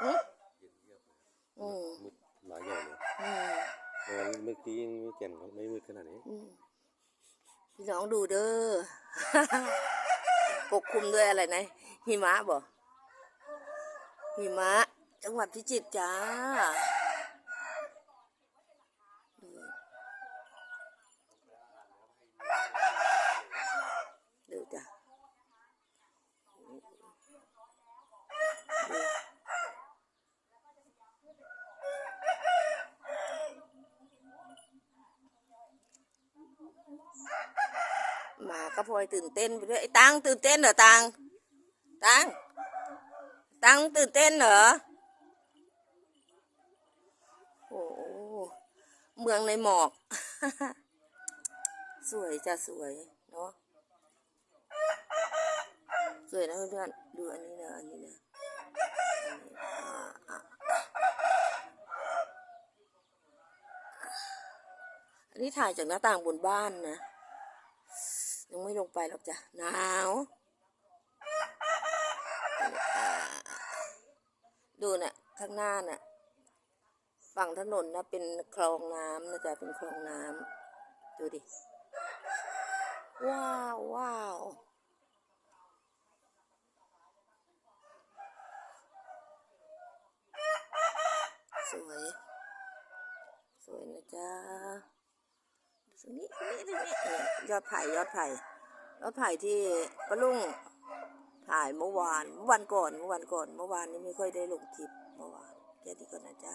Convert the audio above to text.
หึเย็นเยียบเลยอืมมืดหลายอย่างเลยอืมเมื่อวานเมื่อกี้ยังไม่แก่นไม่มืดขนาดนี้อืมพี่น้องดูเด้อ ปกคลุมด้วยอะไรนะหิมะบ่หิมะ จังหวัดพิจิตรจ้าดูจ้ะดูหมา ก็พลอยตื่นเต้นไปด้วยไอ้ตังตื่นเต้นเหรอตังตังตังตื่นเต้นเหรอโอ้เมืองในหมอก สวยจ้ะสวยเนาะสวยนะเพื่อนๆดูอันนี้นะอันนี้นะอันนี้อ่าอะอันนี้ถ่ายจากหน้าต่างบนบ้านนะ ยังไม่ลงไปหรอกจ้ะหนาวดูน่ะข้างหน้าน่ะ ฝั่งถนนนะเป็นคลองน้ำนะจ๊ะเป็นคลองน้ำดูดิ ว้าวว้าวสวย สวยนะจ๊ะ ตรงนี้ตรงนี้ตรงนี้ยอดไผ่ยอดไผ่ยอดไผ่ที่ปะลุงถ่ายเมื่อวานเมื่อวันก่อนเมื่อวันก่อนเมื่อวานนี้ไม่ค่อยได้ลงคลิปเมื่อวานแค่นี้ก่อนนะจ๊ะ